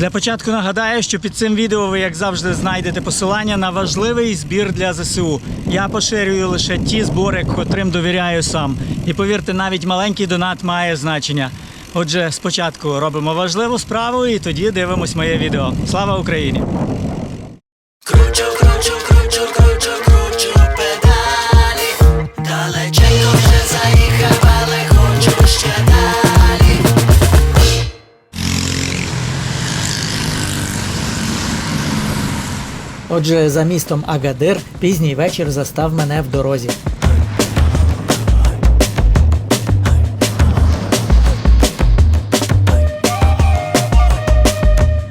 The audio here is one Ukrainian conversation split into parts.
Для початку нагадаю, що під цим відео ви, як завжди, знайдете посилання на важливий збір для ЗСУ. Я поширюю лише ті збори, котрим довіряю сам. І повірте, навіть маленький донат має значення. Отже, спочатку робимо важливу справу і тоді дивимось моє відео. Слава Україні! Кручу, кручу, кручу, Отже, за містом Агадир пізній вечір застав мене в дорозі.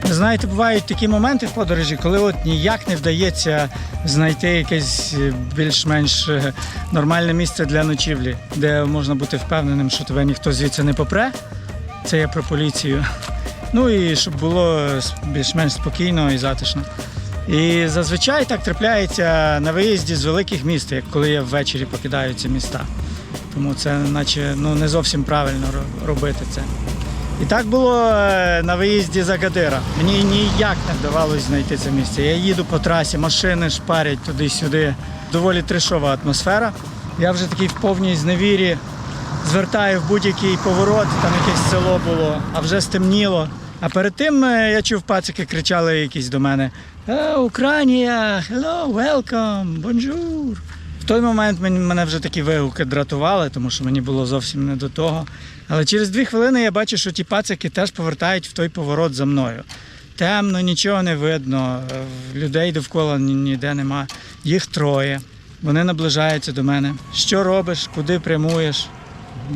Знаєте, бувають такі моменти в подорожі, коли от ніяк не вдається знайти якесь е, більш-менш е, нормальне місце для ночівлі, де можна бути впевненим, що тебе ніхто звідси не попре. Це я про поліцію. Ну і щоб було більш-менш спокійно і затишно. І зазвичай так трапляється на виїзді з великих міст, як коли я ввечері покидаю ці міста. Тому це наче ну, не зовсім правильно робити це. І так було е, на виїзді з Агадира. Мені ніяк не вдавалося знайти це місце. Я їду по трасі, машини шпарять туди-сюди. Доволі трешова атмосфера. Я вже такий в повній зневірі звертаю в будь-який поворот, там якесь село було, а вже стемніло. А перед тим е, я чув пацики кричали якісь до мене: «Е, Україна, hello, welcome, bonjour. В той момент мене вже такі вигуки дратували, тому що мені було зовсім не до того. Але через дві хвилини я бачу, що ті пацики теж повертають в той поворот за мною. Темно, нічого не видно, е, людей довкола ніде нема. Їх троє. Вони наближаються до мене. Що робиш, куди прямуєш?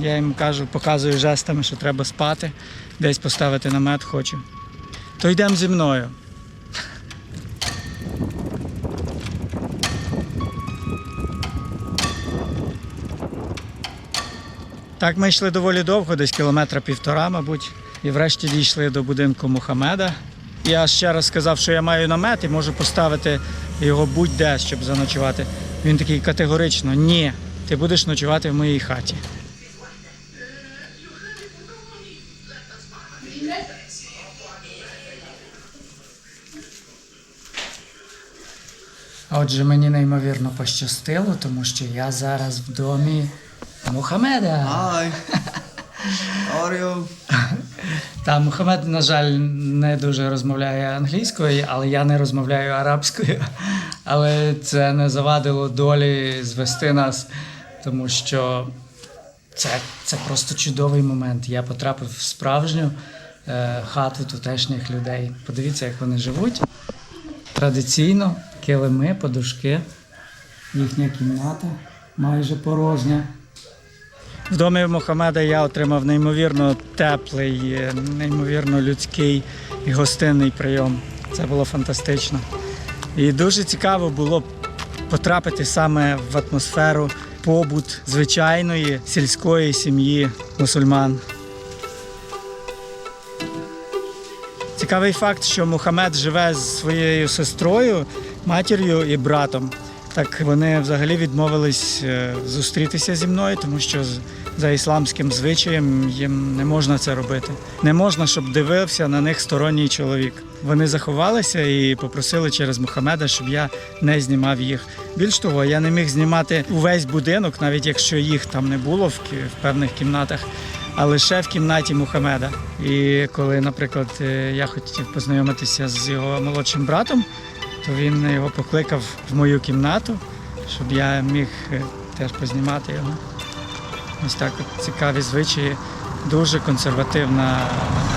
Я їм кажу, показую жестами, що треба спати, десь поставити намет хочу. То йдемо зі мною. Так ми йшли доволі довго, десь кілометра півтора, мабуть, і врешті дійшли до будинку Мухамеда. Я ще раз сказав, що я маю намет і можу поставити його будь-де, щоб заночувати. Він такий категорично: ні, ти будеш ночувати в моїй хаті. Отже, мені неймовірно пощастило, тому що я зараз в домі Мухамеда. Hi. How are you? Та Мухаммед, на жаль, не дуже розмовляє англійською, але я не розмовляю арабською. Але це не завадило долі звести нас, тому що це, це просто чудовий момент. Я потрапив в справжню е, хату тутешніх людей. Подивіться, як вони живуть. Традиційно килими, подушки, їхня кімната майже порожня. В домі Мухаммеда я отримав неймовірно теплий, е, неймовірно людський і гостинний прийом. Це було фантастично. І дуже цікаво було потрапити саме в атмосферу побут звичайної сільської сім'ї мусульман. Цікавий факт, що Мухаммед живе з своєю сестрою, матір'ю і братом. Так вони взагалі відмовились е, зустрітися зі мною, тому що за ісламським звичаєм їм не можна це робити. Не можна, щоб дивився на них сторонній чоловік. Вони заховалися і попросили через Мухаммеда, щоб я не знімав їх. Більш того, я не міг знімати увесь будинок, навіть якщо їх там не було в, певних кімнатах, а лише в кімнаті Мухаммеда. І коли, наприклад, е, я хотів познайомитися з його молодшим братом, то він його покликав в мою кімнату, щоб я міг е, теж познімати його. Ось так от цікаві звичаї, дуже консервативна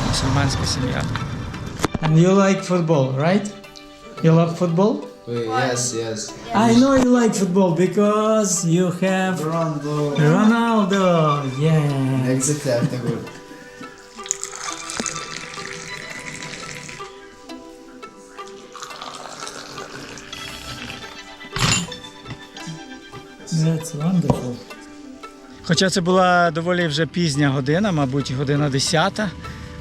мусульманська сім'я. And you like football, right? You love football? Yes, yes. I know you like football because you have Ronaldo. Ronaldo. Yeah. Exactly, That's wonderful. Хоча це була доволі вже пізня година, мабуть, година 10,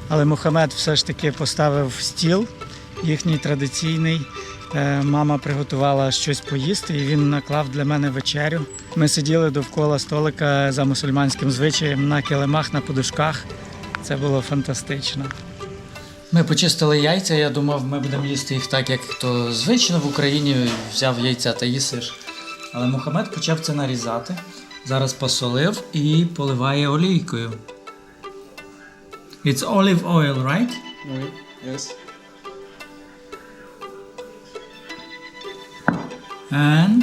але Мухаммед все ж таки поставив стіл їхній традиційний. Е, Мама приготувала щось поїсти, і він наклав для мене вечерю. Ми сиділи довкола столика за мусульманським звичаєм на килимах, на подушках. Це було фантастично. Ми почистили яйця, я думав, ми будемо їсти їх так, як то звично в Україні взяв яйця та їсиш. Але Мухаммед почав це нарізати. Зараз посолив і поливає олійкою. It's olive oil, right? Yes. And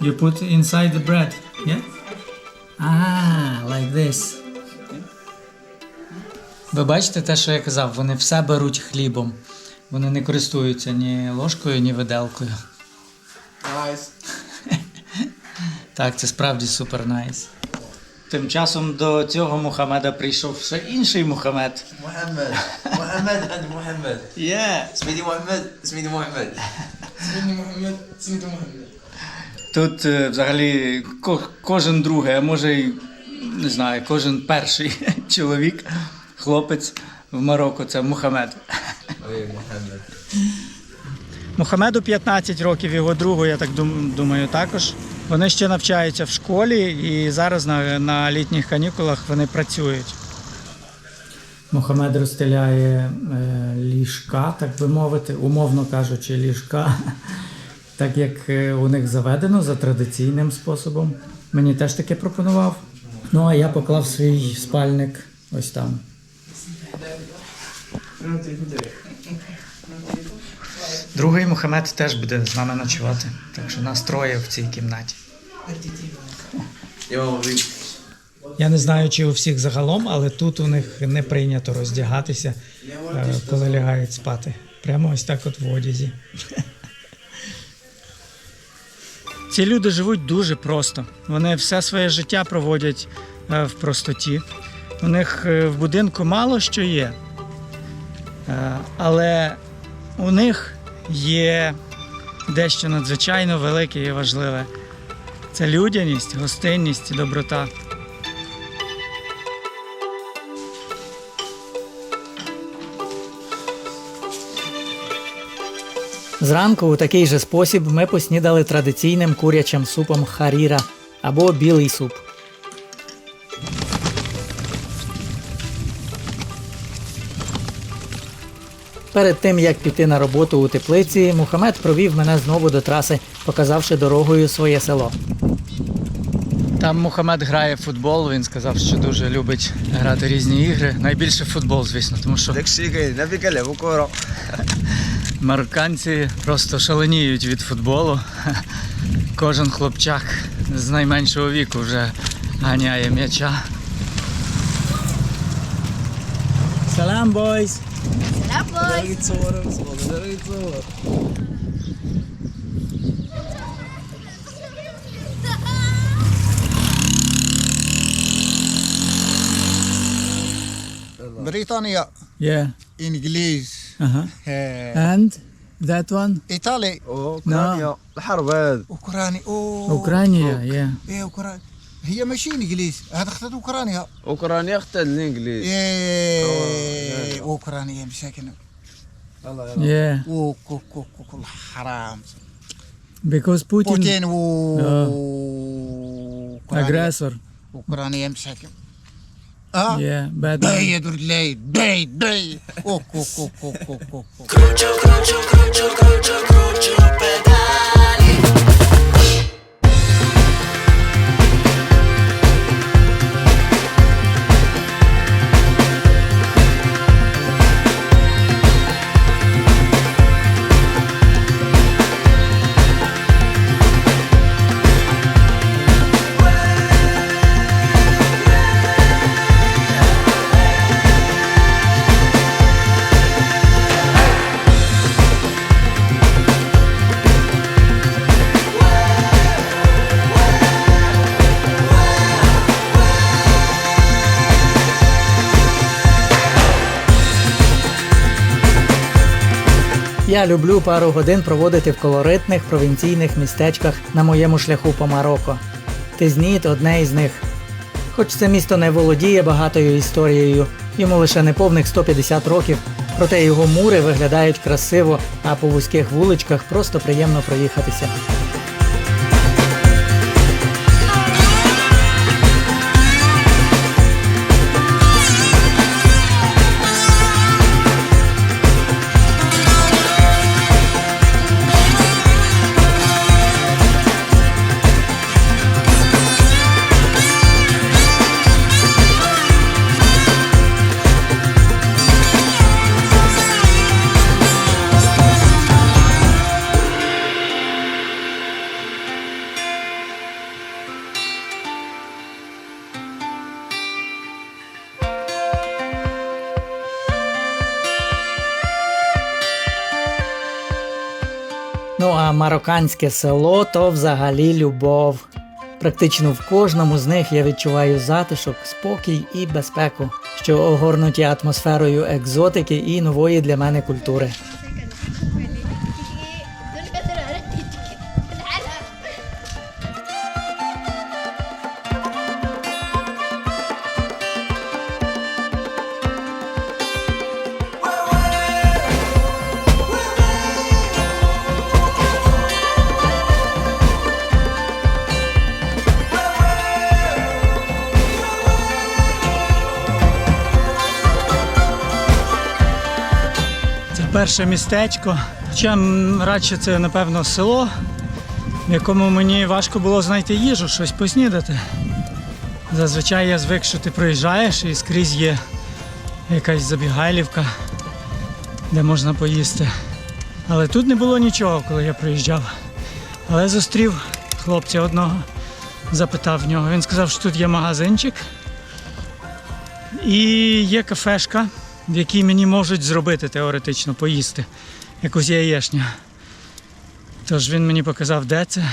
you put inside the bread, yeah? Ah, like this. Ви бачите те, що я казав, вони все беруть хлібом. Вони не користуються ні ложкою, ні виделкою. Nice. Так, це справді супер найс. Тим часом до цього Мухаммеда прийшов ще інший Мухаммед. Мухаммед. Мухаммед and Мухаммед. Yeah. Сміді Мухаммед, сміді Мухаммед. Сміді Мухаммед, сміді Мухаммед. Тут е, взагалі кожен другий, а може й не знаю, кожен перший чоловік, хлопець в Марокко це Мухаммед. Ой, Мухаммед. Мухаммеду 15 років, його другу, я так думаю, також. Вони ще навчаються в школі і зараз на, на літніх канікулах вони працюють. Мухаммед розстеляє е, ліжка, так би мовити, умовно кажучи, ліжка, так як е, у них заведено за традиційним способом. Мені теж таке пропонував. Ну а я поклав свій спальник ось там. Другий Мухамед теж буде з нами ночувати. Так що нас троє в цій кімнаті. Я не знаю, чи у всіх загалом, але тут у них не прийнято роздягатися, е, коли лягають спати. Прямо ось так от в одязі. Ці люди живуть дуже просто. Вони все своє життя проводять е, в простоті. У них е, в будинку мало що є, але у них є дещо надзвичайно велике і важливе. Це людяність, гостинність і доброта. Зранку у такий же спосіб ми поснідали традиційним курячим супом харіра або білий суп. Перед тим як піти на роботу у теплиці, Мухамед провів мене знову до траси, показавши дорогою своє село. Там Мухамед грає футбол. Він сказав, що дуже любить грати різні ігри. Найбільше футбол, звісно, тому що марокканці просто шаленіють від футболу. Кожен хлопчак з найменшого віку вже ганяє м'яча. Салам бойс! Tapos... Britannia. Yeah. English. Uh-huh. And that one? Italy. Oh, Ukraine. No. Ukraine. Oh. Ukraine, oh. yeah. Yeah, Ukraine. هي ماشي انجليز هذا اختار اوكرانيا اوكرانيا اختل الانجليز ايه اوكرانيا مساكن Yeah. اوك اوك اوك اوك الله حرام Because Putin بوتين و آه. اوكرانيا aggressor. اوكرانيا مساكن اه Yeah, bad. باي يا درد لاي باي باي اوك اوك اوك اوك اوك اوك اوك Crucio, crucio, crucio, crucio, Я люблю пару годин проводити в колоритних провінційних містечках на моєму шляху по Марокко. Тизніт одне із них. Хоч це місто не володіє багатою історією, йому лише неповних 150 років, проте його мури виглядають красиво, а по вузьких вуличках просто приємно проїхатися. А марокканське село то взагалі любов. Практично в кожному з них я відчуваю затишок, спокій і безпеку, що огорнуті атмосферою екзотики і нової для мене культури. Перше містечко. Хоча радше це, напевно, село, в якому мені важко було знайти їжу, щось поснідати. Зазвичай я звик, що ти проїжджаєш і скрізь є якась забігайлівка, де можна поїсти. Але тут не було нічого, коли я приїжджав. Але зустрів хлопця одного, запитав в нього. Він сказав, що тут є магазинчик і є кафешка, в якій мені можуть зробити теоретично поїсти якусь яєшню. Тож він мені показав, де це.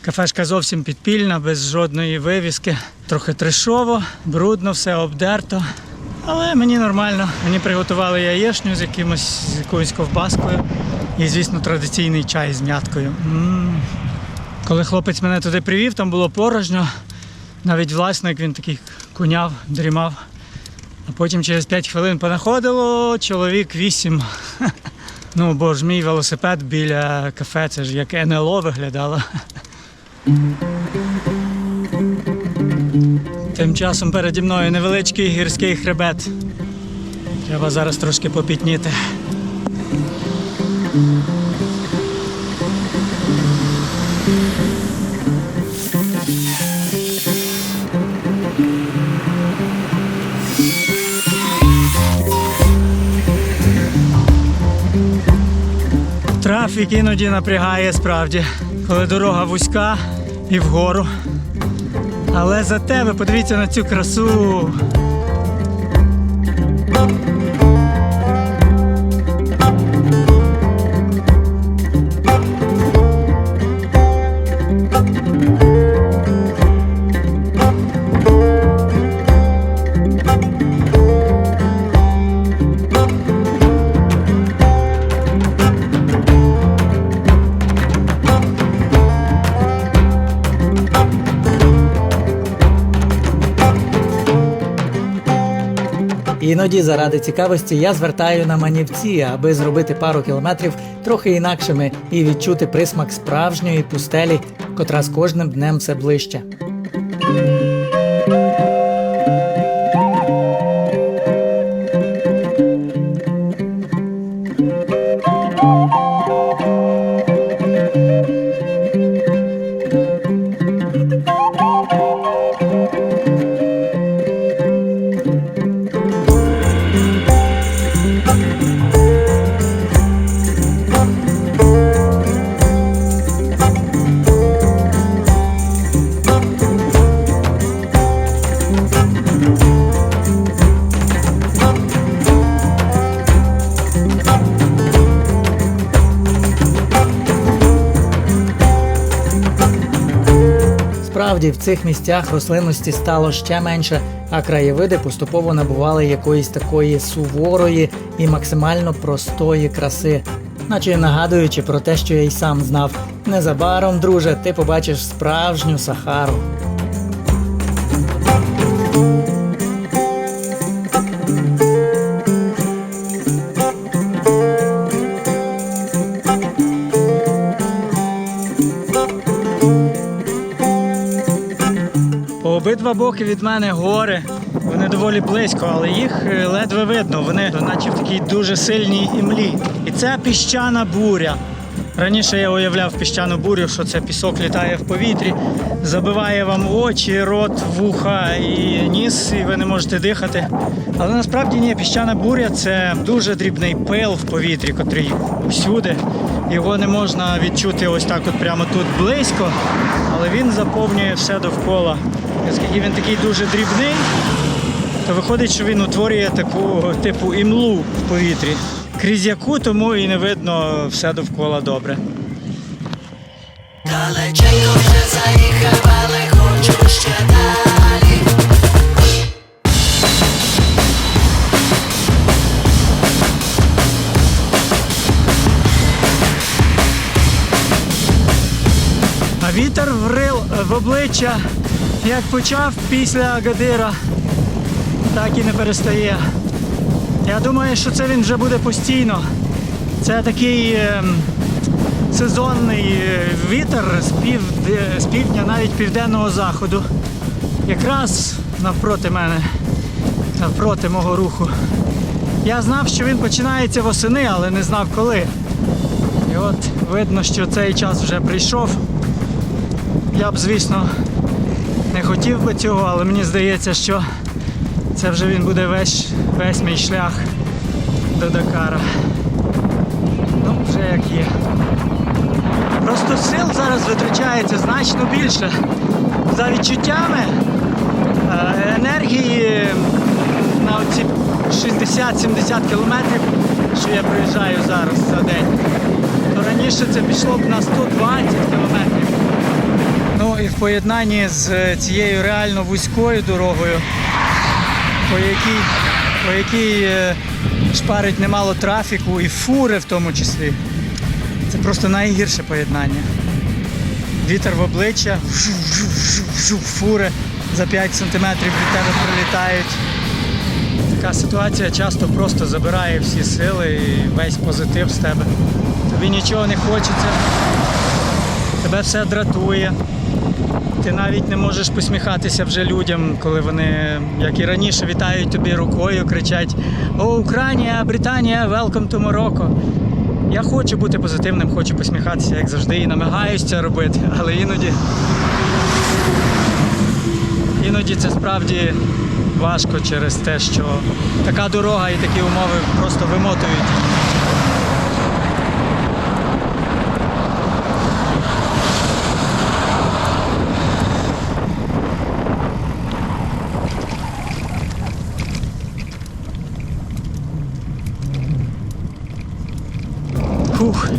Кафешка зовсім підпільна, без жодної вивіски. Трохи трешово, брудно, все обдерто. Але мені нормально. Мені приготували яєшню з якимось з якоюсь ковбаскою. І, звісно, традиційний чай з м'яткою. Коли хлопець мене туди привів, там було порожньо. Навіть власник він такий куняв, дрімав. А потім через 5 хвилин понаходило чоловік 8. Ну, бо ж мій велосипед біля кафе, це ж як НЛО виглядало. Тим часом переді мною невеличкий гірський хребет. Треба зараз трошки попітніти. Трафік іноді напрягає справді, коли дорога вузька і вгору. Але за тебе подивіться на цю красу. Іноді, заради цікавості, я звертаю на манівці, аби зробити пару кілометрів трохи інакшими і відчути присмак справжньої пустелі, котра з кожним днем все ближче. Справді, в цих місцях рослинності стало ще менше, а краєвиди поступово набували якоїсь такої суворої і максимально простої краси, наче нагадуючи про те, що я й сам знав. Незабаром, друже, ти побачиш справжню Сахару. Боки від мене гори. Вони доволі близько, але їх е, ледве видно. Вони наче в такій дуже сильній імлі. І це піщана буря. Раніше я уявляв піщану бурю, що це пісок літає в повітрі, забиває вам очі, рот, вуха і ніс, і ви не можете дихати. Але насправді ні, піщана буря це дуже дрібний пил в повітрі, котрий всюди. Його не можна відчути ось так, от прямо тут близько, але він заповнює все довкола. Оскільки він такий дуже дрібний, то виходить, що він утворює таку типу імлу в повітрі, крізь яку тому і не видно все довкола добре. Далеченько вже заїхав, але хочу ще далі. А вітер врил в обличчя, як почав після Агадира, так і не перестає. Я думаю, що це він вже буде постійно. Це такий ем, сезонний е, вітер з, пів, з півдня, навіть південного заходу. Якраз навпроти мене, навпроти мого руху. Я знав, що він починається восени, але не знав коли. І от видно, що цей час вже прийшов. Я б, звісно, не хотів би цього, але мені здається, що це вже він буде весь, весь мій шлях до Дакара. Ну, вже як є. Просто сил зараз витрачається значно більше. За відчуттями е, енергії на оці 60-70 кілометрів, що я проїжджаю зараз за день, то раніше це пішло б на 120 кілометрів. І в поєднанні з е, цією реально вузькою дорогою, по якій, по якій е, шпарить немало трафіку і фури в тому числі. Це просто найгірше поєднання. Вітер в обличчя, фури за 5 сантиметрів від тебе прилітають. Така ситуація часто просто забирає всі сили і весь позитив з тебе. Тобі нічого не хочеться, тебе все дратує. Ти навіть не можеш посміхатися вже людям, коли вони, як і раніше, вітають тобі рукою, кричать О, Україна, Британія, welcome to Morocco. Я хочу бути позитивним, хочу посміхатися, як завжди, і намагаюся це робити, але іноді. Іноді це справді важко через те, що така дорога і такі умови просто вимотують.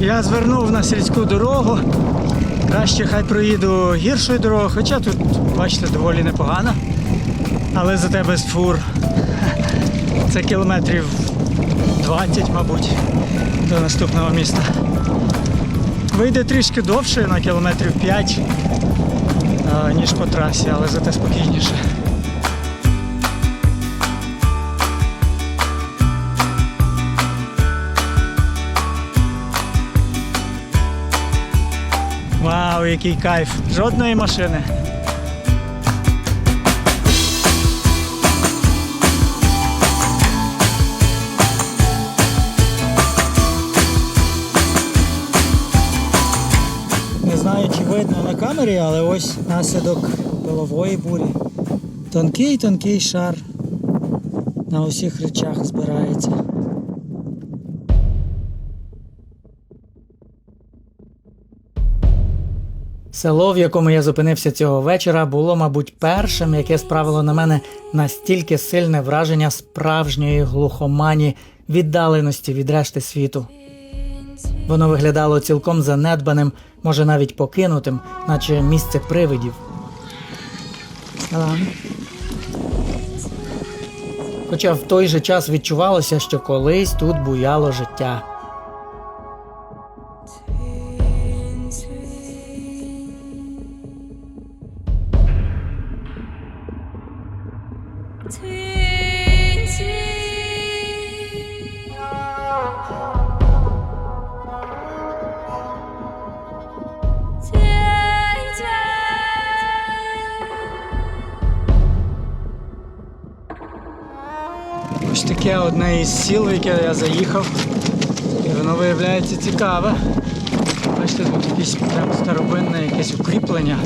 Я звернув на сільську дорогу. Краще хай проїду гіршою дорогою, хоча тут, бачите, доволі непогано. Але зате без фур. Це кілометрів 20, мабуть, до наступного міста. Вийде трішки довше на кілометрів 5, ніж по трасі, але зате спокійніше. Вау, який кайф! Жодної машини. Не знаю, чи видно на камері, але ось наслідок пилової бурі. Тонкий тонкий шар на усіх речах збирається. Село, в якому я зупинився цього вечора, було, мабуть, першим, яке справило на мене настільки сильне враження справжньої глухомані віддаленості від решти світу. Воно виглядало цілком занедбаним, може навіть покинутим, наче місце привидів. Хоча в той же час відчувалося, що колись тут буяло життя. Таке одне із сіл, в яке я заїхав. І воно виявляється цікаве. Бачите, тут якесь прям старовинне якесь укріплення.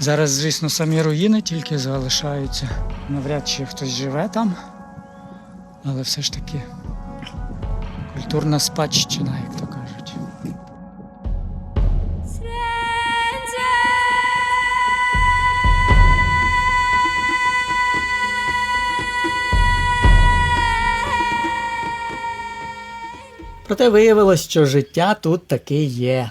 Зараз, звісно, самі руїни тільки залишаються. Навряд чи хтось живе там. Але все ж таки культурна спадщина, як Проте виявилось, що життя тут таки є.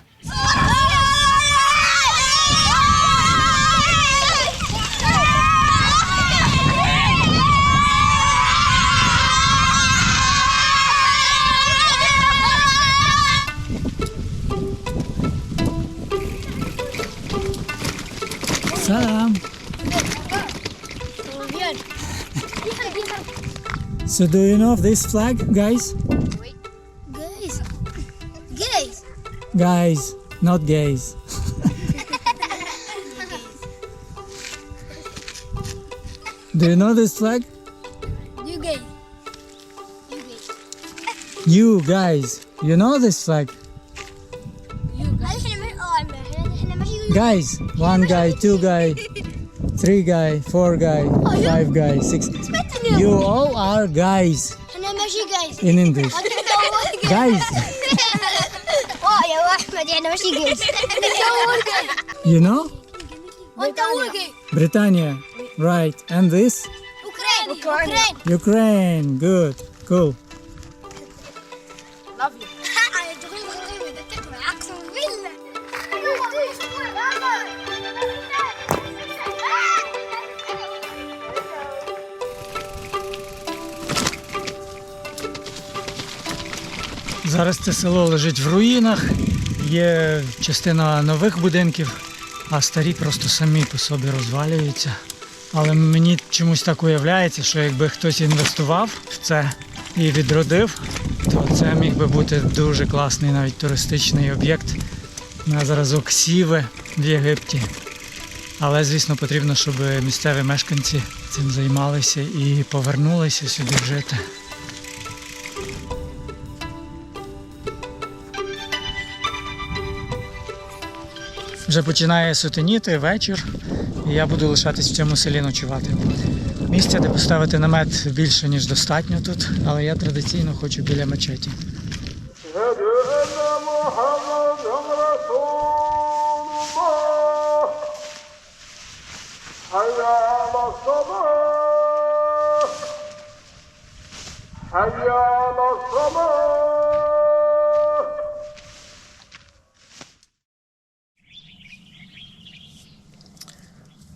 Сам. So do you know of this flag, guys? Guys, not gays. Do you know this flag? You guys. You guys. You guys. You know this flag? guys one guy two guy three guy four guy five guy six you all are guys in english guys but then no, she gives. you know? Britannia. Right. And this? Ukraine. Ukraine. Ukraine. Good. Cool. Love you. Зараз це село лежить в руїнах є частина нових будинків, а старі просто самі по собі розвалюються. Але мені чомусь так уявляється, що якби хтось інвестував в це і відродив, то це міг би бути дуже класний навіть туристичний об'єкт на зразок Сіви в Єгипті. Але, звісно, потрібно, щоб місцеві мешканці цим займалися і повернулися сюди жити. Вже починає сутеніти вечір, і я буду лишатись в цьому селі ночувати. Місця, де поставити намет більше, ніж достатньо тут, але я традиційно хочу біля мечеті.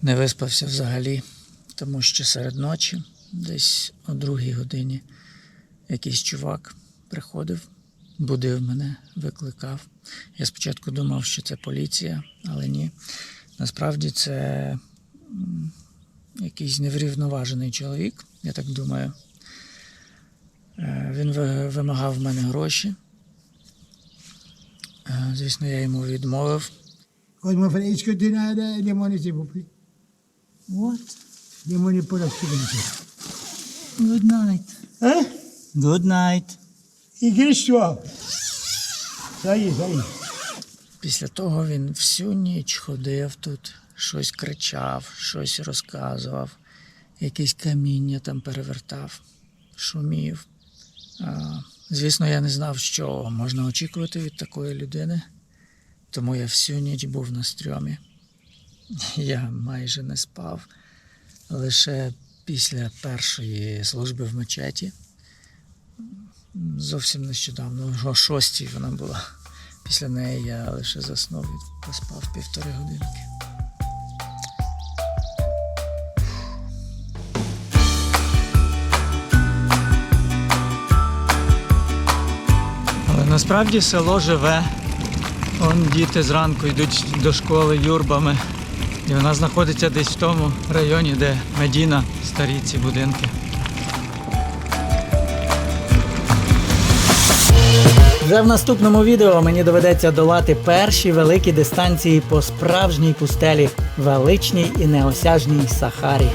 Не виспався взагалі, тому що серед ночі, десь о другій годині, якийсь чувак приходив, будив мене, викликав. Я спочатку думав, що це поліція, але ні. Насправді це якийсь неврівноважений чоловік, я так думаю. Е, Він вимагав в мене гроші. Е, Звісно, я йому відмовив. Quand mon frère, est-ce que tu What? La sécurité. Good night. Hein Good night. Est, ça y est. Після того він всю ніч ходив тут, щось кричав, щось розказував, якісь каміння там перевертав, шумів. А, звісно, я не знав, що можна очікувати від такої людини, тому я всю ніч був на стрьомі. Я майже не спав. Лише після першої служби в мечеті. Зовсім нещодавно, о шостій вона була. Після неї я лише заснув і поспав півтори годинки. Але насправді село живе. Он діти зранку йдуть до школи юрбами. І вона знаходиться десь в тому районі, де Медіна, старі ці будинки. Вже в наступному відео мені доведеться долати перші великі дистанції по справжній пустелі, величній і неосяжній Сахарі.